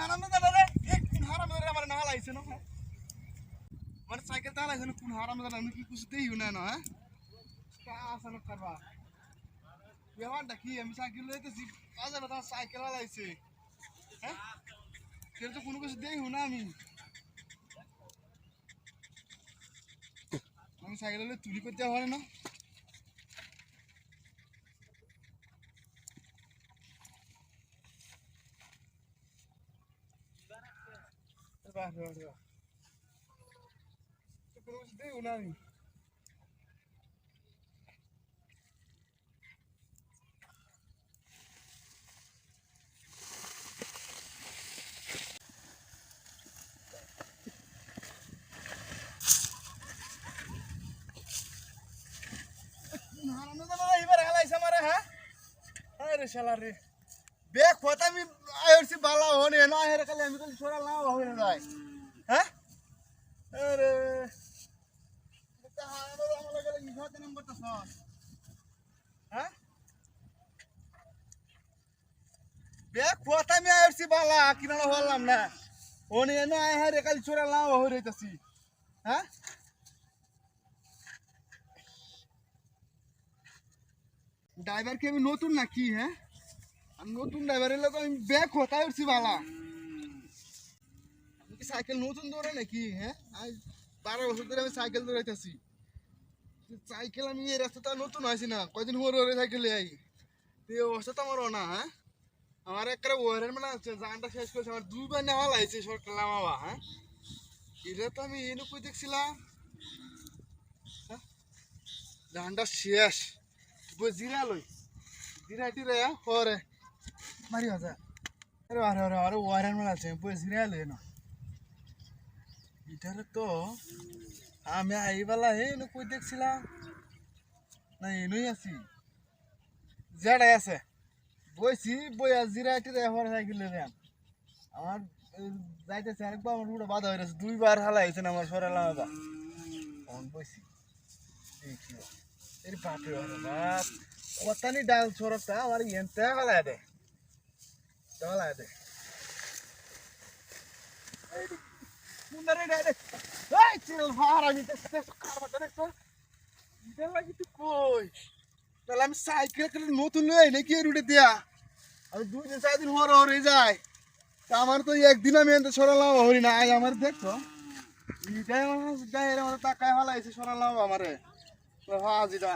হারামে দাদা রে কোন হারামে দাদা আমার না লাইছে না। মানে সাইকেল তা লাইছে না, কোন দাদা আমি কি কিছু দেই না না হ্যাঁ? কা আসানো করবা আমি সাইকেল লইতেছি বাজারে তো সাইকেল লাইছে হ্যাঁ? সেটা তো কোনো কিছু না আমি। আমি সাইকেল চুরি করতে পারে না। বাহ বাহ বাহ তো কোনো কিছু দেই না আমি হারানো আমারে বেক কথা, আমি আইরছি বালা হনে না হেরে খালি আমি খালি ছোড়া না হয়ে যায় হ্যাঁ? আরে এটা হারানো আমার লাগে ইহাতে নাম্বারটা সর হ্যাঁ? বেক কথা, আমি আইরছি বালা কিনা হলাম না। হনে না হেরে খালি ছোড়া না হয়ে রইতাছি হ্যাঁ? ড্রাইভার কি আমি নতুন নাকি হ্যাঁ? নতুন ড্রাইভারের লোক আমি ব্যাগ কোথায় উঠছি বালা। আমি কি সাইকেল নতুন দৌড়ে নাকি? হ্যাঁ? আজ বারো বছর ধরে আমি সাইকেল দৌড়াইতেছি। সাইকেল আমি এই রাস্তাটা নতুন হয়েছি না। কয়দিন হরে হরে সাইকেল আই। তো এই অবস্থা তো আমারও না হ্যাঁ? আমার একটা ওয়ারের মানে আছে জানটা শেষ করেছে, আমার দুইবার নেওয়া লাগছে সরকার নামাবা হ্যাঁ? এটা তো আমি এনে কই দেখছিলাম। হ্যাঁ? ধানটা শেষ। বই জিরা লই। জিরা টিরা হরে ওয়ারেন মেলা আছে বই জিরা লই না। এটারে তো, আমি আইবালা হে নো কই দেখছিলাম? না, এনই আছি। জেডাই আছে। বইছি, বই জিরা টিরা হরে সাইকেল লই আমার যাইতেছে আরেকবার, আমার উড়ে বাধা হয়ে গেছে। দুইবার হালা হয়েছে আমার সরালাম আবার তখন বইছি। দেখি। এর বাপরে বাপ। কতানি ডাল সরতা আমার এনতে হলায় দে হলায় দে। মুন্দারে রে রে এই চিল ভার আমি তো কারবাটা দেখছ এটা লাগি তুই কই? তাহলে আমি সাইকেল করে নতুন লই নাকি উঠে দিয়া? আমি দুই দিন, চার দিন হর হরে যায় তা আমার তো একদিন আমি এনতে সরালাম হরি না আজ আমার দেখছ এটাই আমার গায়ের আমার টাকায় হলাইছে সরালাম আমারে। হাজিরা